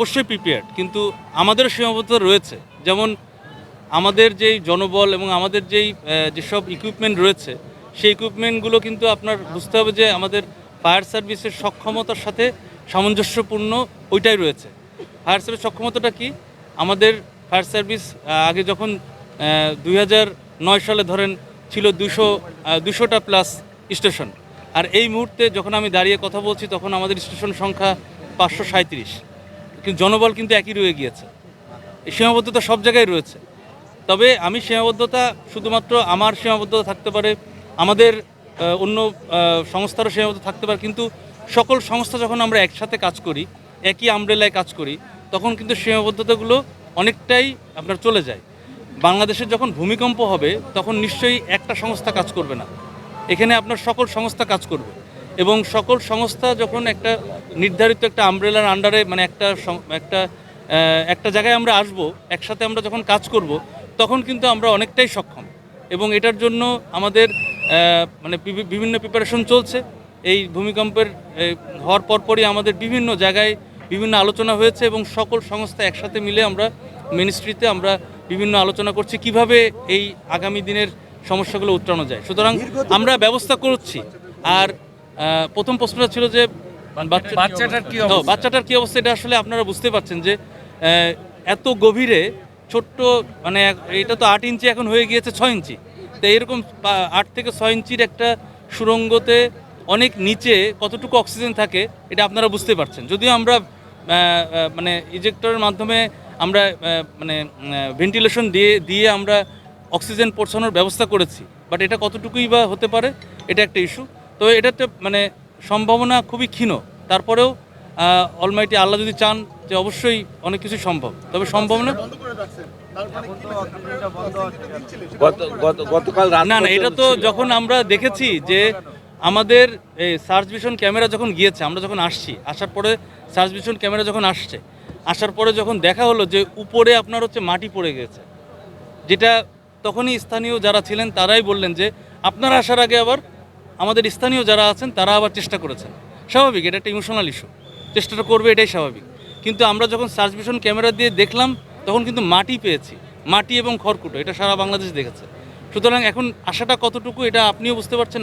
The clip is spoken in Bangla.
অবশ্যই প্রিপেয়ার্ড কিন্তু আমাদেরও সীমাবদ্ধতা রয়েছে। যেমন আমাদের যেই জনবল এবং আমাদের যেই যেসব ইকুইপমেন্ট রয়েছে, সেই ইকুইপমেন্টগুলো কিন্তু আপনার বুঝতে হবে যে আমাদের ফায়ার সার্ভিসের সক্ষমতার সাথে সামঞ্জস্যপূর্ণ ওইটাই রয়েছে। ফায়ার সার্ভিস সক্ষমতাটা কি? আমাদের ফায়ার সার্ভিস আগে যখন দুই সালে ধরেন ছিল দুশো দুশোটা প্লাস স্টেশন আর এই মুহূর্তে যখন আমি দাঁড়িয়ে কথা বলছি, তখন আমাদের স্টেশন সংখ্যা পাঁচশো সাঁত্রিশ কিন্তু জনবল কিন্তু একই রয়ে গিয়েছে। এই সীমাবদ্ধতা সব জায়গায় রয়েছে। তবে আমি সীমাবদ্ধতা শুধুমাত্র আমার সীমাবদ্ধতা থাকতে পারে, আমাদের অন্য সংস্থারও সীমাবদ্ধতা থাকতে পারে, কিন্তু সকল সংস্থা যখন আমরা একসাথে কাজ করি, একই আমব্রেলায় কাজ করি, তখন কিন্তু সীমাবদ্ধতাগুলো অনেকটাই আপনার চলে যায়। বাংলাদেশের যখন ভূমিকম্প হবে, তখন নিশ্চয়ই একটা সংস্থা কাজ করবে না। এখানে আপনার সকল সংস্থা কাজ করবে এবং সকল সংস্থা যখন একটা নির্ধারিত একটা আমব্রেলার আন্ডারে মানে একটা একটা একটা জায়গায় আমরা আসব একসাথে আমরা যখন কাজ করব তখন কিন্তু আমরা অনেকটাই সক্ষম। এবং এটার জন্য আমাদের মানে বিভিন্ন প্রিপারেশন চলছে। এই ভূমিকম্পের হওয়ার পরপরই আমাদের বিভিন্ন জায়গায় বিভিন্ন আলোচনা হয়েছে এবং সকল সংস্থা একসাথে মিলে আমরা মিনিস্ট্রিতে আমরা বিভিন্ন আলোচনা করছি কীভাবে এই আগামী দিনের সমস্যাগুলো উত্তরানো যায়। সুতরাং আমরা ব্যবস্থা করছি। আর প্রথম প্রশ্নটা ছিল যে বাচ্চাটার কি অবস্থা? বাচ্চাটার কি অবস্থা এটা আসলে আপনারা বুঝতে পারছেন যে এত গভীরে ছোট্ট মানে এটা তো আট ইঞ্চি এখন হয়ে গিয়েছে ছয় ইঞ্চি। তো এরকম আট থেকে ছয় ইঞ্চির একটা সুড়ঙ্গতে অনেক নিচে কতটুকু অক্সিজেন থাকে এটা আপনারা বুঝতে পারছেন। যদিও আমরা মানে ইজেক্টরের মাধ্যমে আমরা মানে ভেন্টিলেশন দিয়ে দিয়ে আমরা অক্সিজেন পৌঁছানোর ব্যবস্থা করেছি। বাট এটা কতটুকুই বা হতে পারে এটা একটা ইস্যু। তো এটাতে মানে সম্ভাবনা খুবই ক্ষীণ। তারপরেও অলমাইটি আল্লাহ যদি চান যে অবশ্যই অনেক কিছু সম্ভব। তবে সম্ভাবনা গতকাল রাত না না এটা তো যখন আমরা দেখেছি যে আমাদের এই সার্চ ভিশন ক্যামেরা যখন গিয়েছে আমরা যখন আসছি আসার পরে সার্চ ভিশন ক্যামেরা যখন আসছে আসার পরে যখন দেখা হলো যে উপরে আপনার হচ্ছে মাটি পড়ে গেছে যেটা তখনই স্থানীয় যারা ছিলেন তারাই বললেন যে আপনারা আসার আগে আবার আমাদের স্থানীয় যারা আছেন, তারা আবার চেষ্টা করেছেন। স্বাভাবিক, এটা একটা ইমোশনাল ইস্যু চেষ্টাটা করবে, এটাই স্বাভাবিক। কিন্তু আমরা যখন সার্চ ভিশন ক্যামেরা দিয়ে দেখলাম, তখন কিন্তু মাটি পেয়েছি। মাটি এবং খড়কুটো, এটা সারা বাংলাদেশ দেখেছে। সুতরাং এখন আশাটা কতটুকু, এটা আপনিও বুঝতে পারছেন